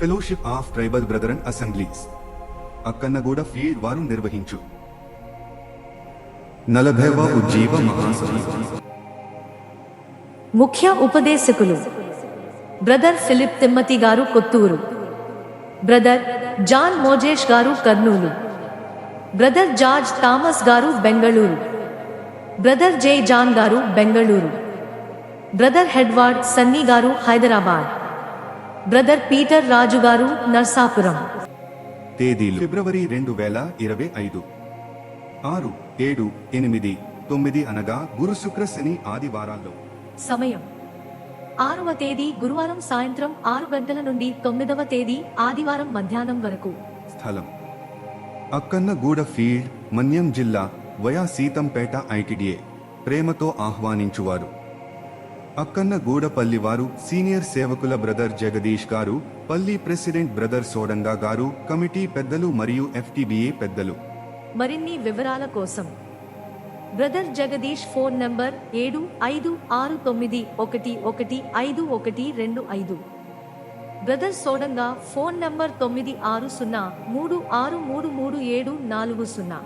Fellowship of tribal brethren assemblies Akkannaguda field వారు నిర్వహించు నలభైవ ఉజ్జీవ మహాసభ ముఖ్య ఉపదేశకులు బ్రదర్ ఫిలిప్ తిమ్మతి గారు కొత్తూరు. బ్రదర్ జాన్ మోజేష్ గారు కర్నూలు. బ్రదర్ జార్జ్ థామస్ గారు బెంగళూరు. బ్రదర్ జే జాన్ గారు బెంగళూరు. బ్రదర్ హెడ్వార్డ్ సన్నీ గారు హైదరాబాద్. బ్రదర్ పీటర్ రాజు గారు నర్సాపురం. తేదీలు. ఫిబ్రవరి రెండు వేల ఇరవై ఐదు. ఆరు ఏడు ఎనిమిది తొమ్మిది అనగా గురు శుక్ర శని ఆదివారాల్లో. సమయం. ఆరవ తేదీ గురువారం సాయంత్రం ఆరు గంటల నుండి తొమ్మిదవ తేదీ ఆదివారం మధ్యాహ్నం వరకు. స్థలం. అక్కన్నగూడ ఫీల్డ్ మన్యం జిల్లా వయా సీతంపేట ఐటిడిఏ. ప్రేమతో ఆహ్వానించువారు. అక్కన్నగూడ వారు సీనియర్ సేవకుల బ్రదర్ జగదీష్ గారు పల్లి ప్రెసిడెంట్ బ్రదర్ సోడంగా గారు కమిటీ పెద్దలు మరియు ఎఫ్టీబీఏ పెద్దలు. మరిన్ని వివరాల కోసం బ్రదర్ జగదీష్ ఫోన్ నంబర్ ఏడు ఐదు ఆరు తొమ్మిది ఒకటి ఒకటి ఐదు ఒకటి రెండు ఐదు. బ్రదర్ సోడంగా ఫోన్ నంబర్ తొమ్మిది ఆరు సున్నా మూడు ఆరు మూడు మూడు ఏడు నాలుగు సున్నా.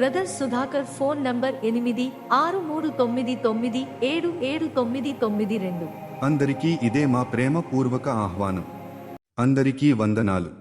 బ్రదర్ సుధాకర్ ఫోన్ నంబర్ ఎనిమిది ఆరు మూడు తొమ్మిది తొమ్మిది ఏడు ఏడు తొమ్మిది తొమ్మిది రెండు. అందరికీ ఇదే మా ప్రేమపూర్వక ఆహ్వానం. అందరికీ వందనాలు.